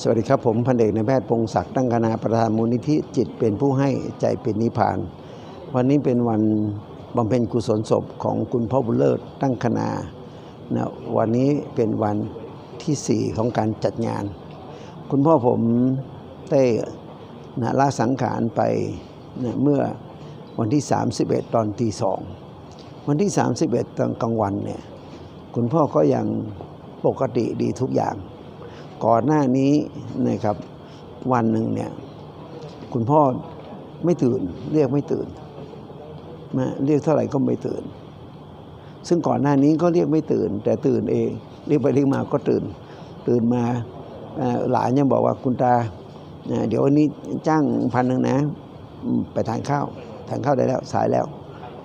สวัสดีครับ ผมพันเอกในแพทย์พงศักดิ์ตั้งคณาประธานมูลนิธิจิตเป็นผู้ให้ใจเป็นนิพพาน วันนี้เป็นวันบำเพ็ญกุศลศพของคุณพ่อบุญเลิศตั้งคณานะวันนี้เป็นวันที่ 4 ของการจัดงาน คุณพ่อผมได้นะละสังขารไปนะเมื่อวันที่ 31 ตอนตีสองวันที่ 31 ตอนกลางวันเนี่ยคุณพ่อก็ยังปกติดีทุกอย่าง ก่อนหน้านี้นะครับวันหนึ่งเนี่ยคุณพ่อไม่ตื่น เรียกไม่ตื่นนะเรียกเท่าไหร่ก็ไม่ตื่น ซึ่งก่อนหน้านี้ก็เรียกไม่ตื่น แต่ตื่นเอง เรียกไปเรียกมาก็ตื่น ตื่นมาหลานยังบอกว่าคุณตาเดี๋ยววันนี้จ้างพันหนึ่งนะ ไปทานข้าวทานข้าวได้แล้วสายแล้ว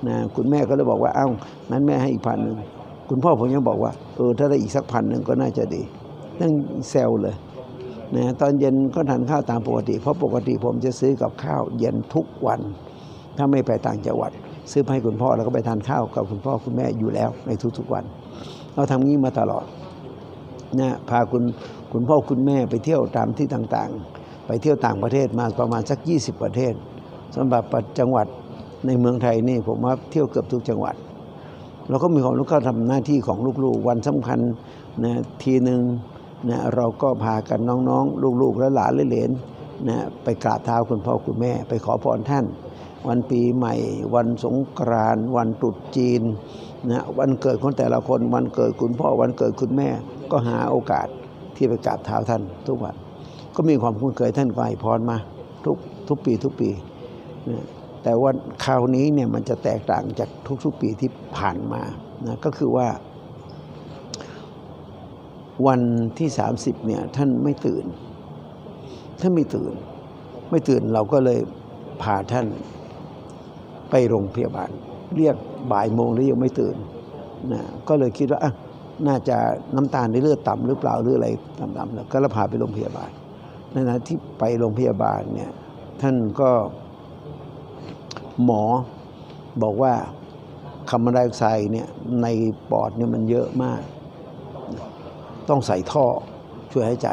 นะคุณแม่ก็เลยบอกว่าเอ้านั้นแม่ให้อีกพันหนึ่งคุณพ่อผมยังบอกว่าเออถ้าได้อีกสักพันหนึ่งก็น่าจะดี นั่งแซวเลยนะตอนเย็นก็ทานข้าวตามปกติ เพราะปกติผมจะซื้อกับข้าวเย็นทุกวัน ถ้าไม่ไปต่างจังหวัด ซื้อให้คุณพ่อแล้วก็ไปทานข้าวกับคุณพ่อคุณแม่อยู่แล้วในทุกๆวัน เราทำงี้มาตลอดนะพาคุณคุณพ่อคุณแม่ไปเที่ยวตามที่ต่างๆ ไปเที่ยวต่างประเทศมาประมาณสัก 20 ประเทศสำหรับจังหวัดในเมืองไทยนี่ผมว่าเที่ยวเกือบทุกจังหวัดเราก็มีความรู้ก็ทำหน้าที่ของลูกๆ วันสำคัญนะทีหนึ่ง นะเราก็พากันน้องๆ ลูกๆและหลานและเหลนนะไปกราบเท้าคุณพ่อคุณแม่ ไปขอพรท่าน วันปีใหม่ วันสงกรานต์วันตรุษจีนนะวันเกิดของแต่ละคนวันเกิดคุณพ่อวันเกิดคุณแม่ ก็หาโอกาสที่ไปกราบเท้าท่าน ทุกวันก็มีความคุ้นเคยท่านก็ให้พรมาทุกทุกปีทุกปีนะแต่ว่าคราวนี้เนี่ยมันจะแตกต่างจากทุกๆปีที่ผ่านมานะก็คือว่า วันที่ 30เนี่ยท่านไม่ตื่น ท่านไม่ตื่น ไม่ตื่นเราก็เลยพาท่านไปโรงพยาบาล เรียกบ่ายโมงแล้วยังไม่ตื่นนะก็เลยคิดว่าอะน่าจะน้ำตาลในเลือดต่ำหรือเปล่าหรืออะไรต่ำๆแล้วก็เลยพาไปโรงพยาบาลในขณะที่ไปโรงพยาบาลเนี่ยท่านก็หมอบอกว่าคาร์บอนไดออกไซด์เนี่ยในปอดเนี่ยมันเยอะมาก ต้องใส่ท่อช่วยหายใจ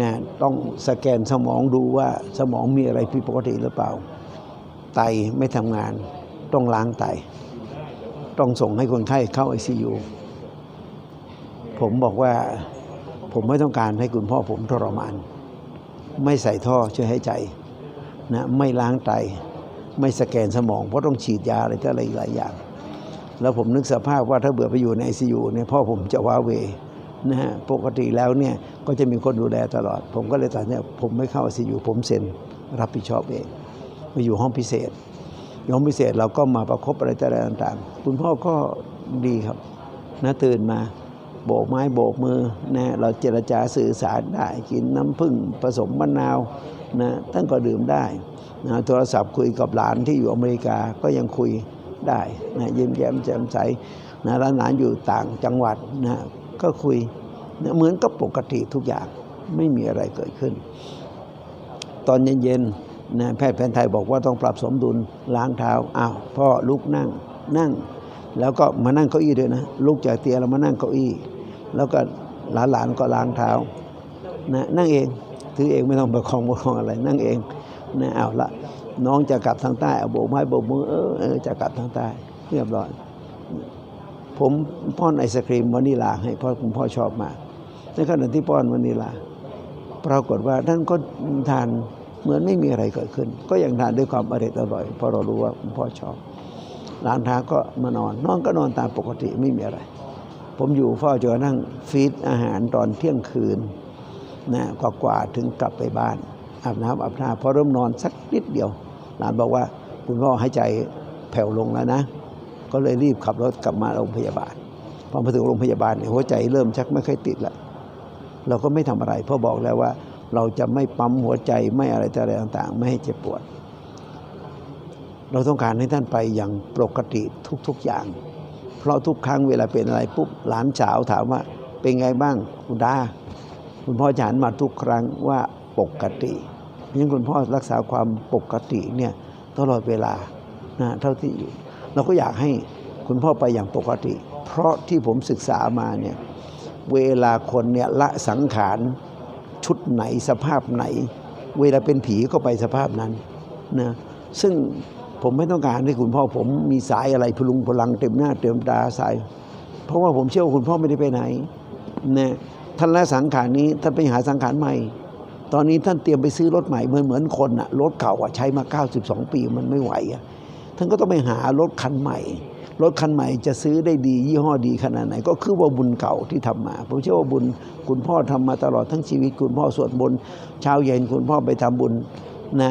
นะต้องสแกนสมองดูว่าสมองมีอะไรผิดปกติหรือเปล่า ไตไม่ทำงาน ต้องล้างไต ต้องส่งให้คนไข้เข้า ICU ผมบอกว่าผมไม่ต้องการให้คุณพ่อผมทรมาน ไม่ใส่ท่อช่วยหายใจนะไม่ล้างไต ไม่สแกนสมอง เพราะต้องฉีดยาอะไรต่ออะไรหลายอย่าง แล้วผมนึกสภาพว่าถ้าเบื่อไปอยู่ใน ICU เนี่ยพ่อผมจะว้าเหว นะฮะปกติแล้วเนี่ยก็จะมีคนดูแลตลอด ผมก็เลยตัดเนี่ยผมไม่เข้า ICU ผมเซ็นรับผิดชอบเองไปอยู่ห้องพิเศษอยู่ห้องพิเศษเราก็มาประคบอะไรต่ออะไรต่างๆคุณพ่อก็ดีครับนะตื่นมาโบกไม้โบกมือนะเราเจรจาสื่อสารได้กินน้ำผึ้งผสมมะนาวนะท่านก็ดื่มได้นะโทรศัพท์คุยกับหลานที่อยู่อเมริกาก็ยังคุยได้นะยิ้มแย้มแจ่มใสนะแล้วหลานอยู่ต่างจังหวัดนะ ก็คุยเหมือนกับปกติทุกอย่างไม่มีอะไรเกิดขึ้น ตอนเย็นๆนะแพทย์แผนไทยบอกว่าต้องปรับสมดุลล้างเท้าอ้าวพ่อลุกนั่งนั่ง แล้วก็มานั่งเก้าอี้ด้วยนะลุกจากเตียงแล้วมานั่งเก้าอี้ แล้วก็หลานๆก็ล้างเท้านะนั่งเองถือเองไม่ต้องประคองประคองอะไร นั่งเองนะเอาละน้องจะกลับทางใต้เอาโบกไม้โบกมือเออจะกลับทางใต้เรียบร้อย ผมป้อนไอศครีมวานิลาให้พ่อคุณพ่อชอบมากในขณะที่ป้อนวานิลา ปรากฏว่าท่านก็ทานเหมือนไม่มีอะไรเกิดขึ้น ก็ยังทานด้วยความอร่อยอร่อยเพราะเรารู้ว่าคุณพ่อชอบหลานท้าก็มานอนนอนก็นอนตามปกติไม่มีอะไร ผมอยู่เฝ้าจนกระทั่งฟีดอาหารตอนเที่ยงคืนนะกว่ากว่าถึงกลับไปบ้านอาบน้ำอาบท่าพอเริ่มนอนสักนิดเดียว หลานบอกว่าคุณพ่อหายใจแผ่วลงแล้วนะ ก็เลยรีบขับรถกลับมาโรงพยาบาลพอมาถึงโรงพยาบาลหัวใจเริ่มชักไม่ค่อยติดละเราก็ไม่ทำอะไรเพราะบอกแล้วว่า เราจะไม่ปั๊มหัวใจไม่อะไรต่ออะไรต่างๆ ไม่ให้เจ็บปวด เราต้องการให้ท่านไปอย่างปกติทุกๆอย่าง เพราะทุกครั้งเวลาเป็นอะไรปุ๊บหลานสาวถามว่า เป็นไงบ้างคุณดาคุณพ่อจะหันมาทุกครั้งว่าปกติยังคุณพ่อรักษาความปกติเนี่ยตลอดเวลานะเท่าที่อยู่ เราก็อยากให้คุณพ่อไปอย่างปกติ เพราะที่ผมศึกษามาเนี่ยเวลาคนเนี่ยละสังขารชุดไหนสภาพไหน เวลาเป็นผีก็ไปสภาพนั้นนะซึ่งผมไม่ต้องการให้คุณพ่อผมมีสายอะไรพลุงพลังเต็มหน้าเต็มตาสาย เพราะว่าผมเชื่อว่าคุณพ่อไม่ได้ไปไหนนะท่านละสังขารนี้ท่านไปหาสังขารใหม่ ตอนนี้ท่านเตรียมไปซื้อรถใหม่เหมือนเหมือนคนอะรถเก่าอะใช้มา 92 ปีมันไม่ไหวอะ ท่านก็ต้องไปหารถคันใหม่ รถคันใหม่จะซื้อได้ดี ยี่ห้อดีขนาดไหน ก็คือว่าบุญเก่าที่ทำมา ผมเชื่อว่าบุญคุณพ่อทำมาตลอดทั้งชีวิตคุณพ่อสวดมนต์เช้าเย็นคุณพ่อไปทำบุญนะ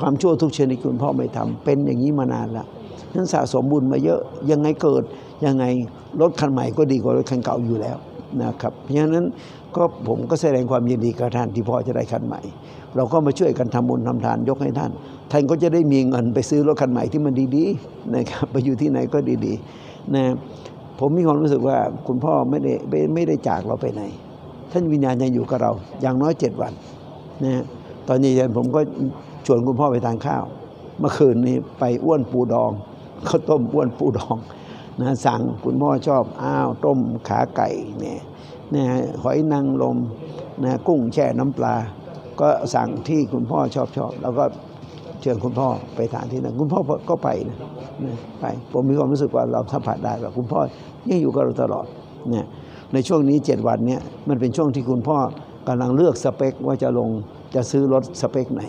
ความชั่วทุกชนิดคุณพ่อไม่ทำเป็นอย่างนี้มานานละนั้นสะสมบุญมาเยอะยังไงเกิดยังไงรถคันใหม่ก็ดีกว่ารถคันเก่าอยู่แล้วนะครับเพราะฉะนั้น ก็ผมก็แสดงความยินดีกับท่านที่พ่อจะได้คันใหม่ เราก็มาช่วยกันทำบุญทำทานยกให้ท่าน ท่านก็จะได้มีเงินไปซื้อรถคันใหม่ที่มันดีๆนะครับไปอยู่ที่ไหนก็ดีๆนะผมมีความรู้สึกว่าคุณพ่อไม่ได้ไม่ไม่ได้จากเราไปไหน ท่านวิญญาณยังอยู่กับเรา อย่างน้อยเจ็ดวันนะตอนเย็นผมก็ชวนคุณพ่อไปทานข้าว เมื่อคืนนี้ไปอ้วนปูดองข้าวต้มอ้วนปูดองนะสั่งคุณพ่อชอบอ้าวต้มขาไก่เนี่ย นะหอยนางรมนะกุ้งแช่น้ำปลา ก็สั่งที่คุณพ่อชอบชอบแล้วก็เชิญคุณพ่อไปทานที่นั่นคุณพ่อก็ไปนะนะไปผมมีความรู้สึกว่าเราสัมผัสได้ว่าคุณพ่อยังอยู่กับเราตลอดเนี่ยในช่วงนี้เจ็ดวันเนี้ยมันเป็นช่วงที่คุณพ่อกำลังเลือกสเปคว่าจะลงจะซื้อรถสเปคไหน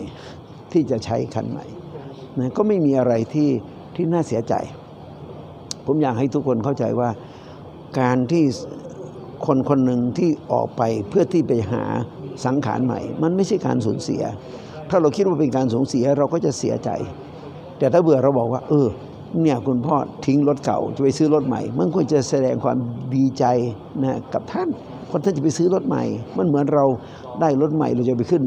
ที่จะใช้คันใหม่นะก็ไม่มีอะไรที่ที่น่าเสียใจ ผมอยากให้ทุกคนเข้าใจว่าการที่ คนคนหนึ่งที่ออกไปเพื่อที่ไปหาสังขารใหม่ มันไม่ใช่การสูญเสีย ถ้าเราคิดว่าเป็นการสูญเสียเราก็จะเสียใจ แต่ถ้าเบื่อเราบอกว่า เออ เนี่ยคุณพ่อทิ้งรถเก่าจะไปซื้อรถใหม่ มันควรจะแสดงความดีใจนะกับท่านคนท่านจะไปซื้อรถใหม่ มันเหมือนเราได้รถใหม่เราจะไปขึ้น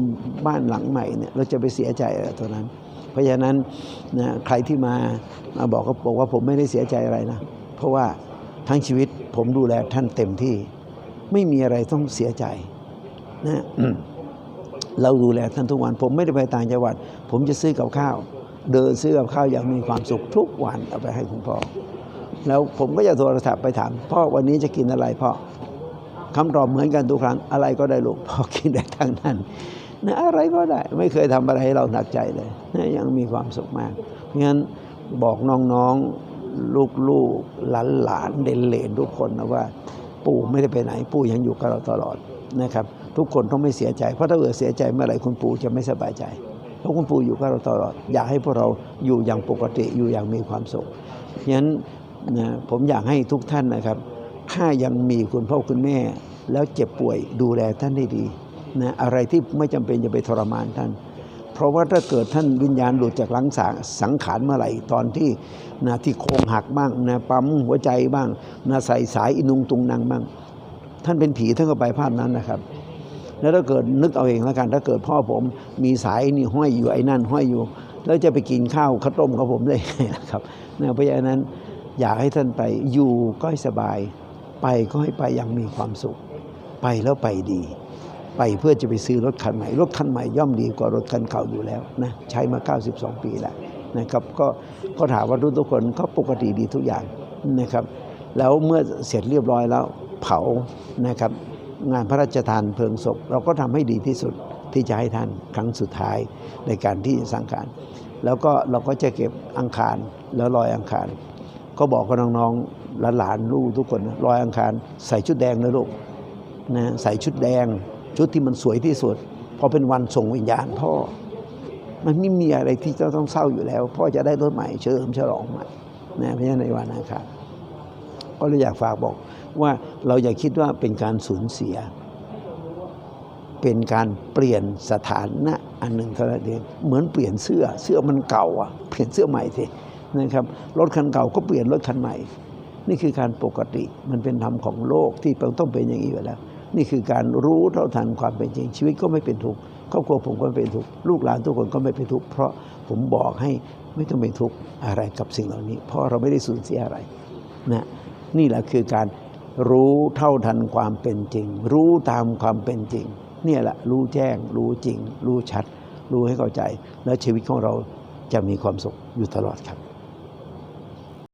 บ้านหลังใหม่เนี่ยเราจะไปเสียใจอะไรตัวนั้น เพราะฉะนั้นนะใครที่มามาบอกก็บอกว่าผมไม่ได้เสียใจอะไรนะ เพราะว่าทั้งชีวิตผมดูแลท่านเต็มที่ ไม่มีอะไรต้องเสียใจนะเราดูแลท่านทุกวัน ผมไม่ได้ไปต่างจังหวัด ผมจะซื้อกับข้าว เดินซื้อกับข้าวอย่างมีความสุขทุกวันเอาไปให้คุณพ่อแล้วผมก็จะโทรศัพท์ไปถามพ่อวันนี้จะกินอะไรพ่อคำตอบเหมือนกันทุกครั้งอะไรก็ได้ลูกพ่อกินได้ทั้งนั้นนะอะไรก็ได้ไม่เคยทำอะไรให้เราหนักใจเลยนะยังมีความสุขมาก เพราะงั้นบอกน้องๆ ลูกๆหลานหลานๆเด่นเหลนทุกคนนะว่า ปู่ไม่ได้ไปไหนปู่ยังอยู่กับเราตลอดนะครับ ทุกคนต้องไม่เสียใจ เพราะถ้าเกิดเสียใจเมื่อไหร่คุณปู่จะไม่สบายใจเพราะคุณปู่อยู่กับเราตลอด อยากให้พวกเราอยู่อย่างปกติอยู่อย่างมีความสุขฉะนั้นนะผมอยากให้ทุกท่านนะครับ ถ้ายังมีคุณพ่อคุณแม่ แล้วเจ็บป่วยดูแลท่านได้ดีนะอะไรที่ไม่จำเป็นจะไปทรมานท่าน เพราะว่าถ้าเกิดท่านวิญญาณหลุดจากหลังสาสังขารเมื่อไหร่ตอนที่นะที่โครงหักบ้างนะปั๊มหัวใจบ้างนะใส่สายอินุงตุงนางบ้าง ท่านเป็นผีท่านก็ไปภาพนั้นนะครับ แล้วถ้าเกิดนึกเอาเองแล้วกัน ถ้าเกิดพ่อผมมีสายนี่ห้อยอยู่ไอ้นั่นห้อยอยู่ แล้วจะไปกินข้าวข้าวต้มกับผมได้ไงนะครับเนี่ยเพราะฉะนั้นอยากให้ท่านไปอยู่ก็ให้สบาย ไปก็ให้ไปอย่างมีความสุข ไปแล้วไปดี ไปเพื่อจะไปซื้อรถคันใหม่ รถคันใหม่ย่อมดีกว่ารถคันเก่าอยู่แล้วนะใช้มา 92 ปีแล้วนะครับก็ก็ถามว่าทุกคนก็ปกติดีทุกอย่างนะครับ แล้วเมื่อเสร็จเรียบร้อยแล้วเผานะครับ งานพระราชทานเพลิงศพ เราก็ทำให้ดีที่สุดที่จะให้ท่านครั้งสุดท้ายในการที่สังขารแล้วก็เราก็จะเก็บอังคารแล้วลอยอังคาร ก็บอกกับน้องๆหลานๆลูกทุกคนลอยอังคารใส่ชุดแดงนะลูกนะใส่ชุดแดง ชุดที่มันสวยที่สุดพอเป็นวันส่งวิญญาณพ่อ มันไม่มีอะไรที่จะต้องเศร้าอยู่แล้ว พ่อจะได้รถใหม่เฉลิมฉลองใหม่นะเพราะฉะนั้นในวันอังคารก็เลยอยากฝากบอกว่าเราอย่าคิดว่าเป็นการสูญเสีย เป็นการเปลี่ยนสถานะอันหนึ่งเท่านั้นเองเหมือนเปลี่ยนเสื้อเสื้อมันเก่าอะเปลี่ยนเสื้อใหม่สินะครับรถคันเก่าก็เปลี่ยนรถคันใหม่ นี่คือการปกติมันเป็นธรรมของโลกที่ต้องเป็นอย่างนี้อยู่แล้ว นี่คือการรู้เท่าทันความเป็นจริง ชีวิตก็ไม่เป็นทุกข์ครอบครัวผมก็ไม่เป็นทุกข์ลูกหลานทุกคนก็ไม่เป็นทุกข์เพราะผมบอกให้ไม่ต้องเป็นทุกข์อะไรกับสิ่งเหล่านี้ เพราะเราไม่ได้สูญเสียอะไรนะนี่แหละคือการรู้เท่าทันความเป็นจริง รู้ตามความเป็นจริง เนี่ยแหละรู้แจ้ง รู้จริง รู้ชัด รู้ให้เข้าใจ แล้วชีวิตของเราจะมีความสุขอยู่ตลอดครับ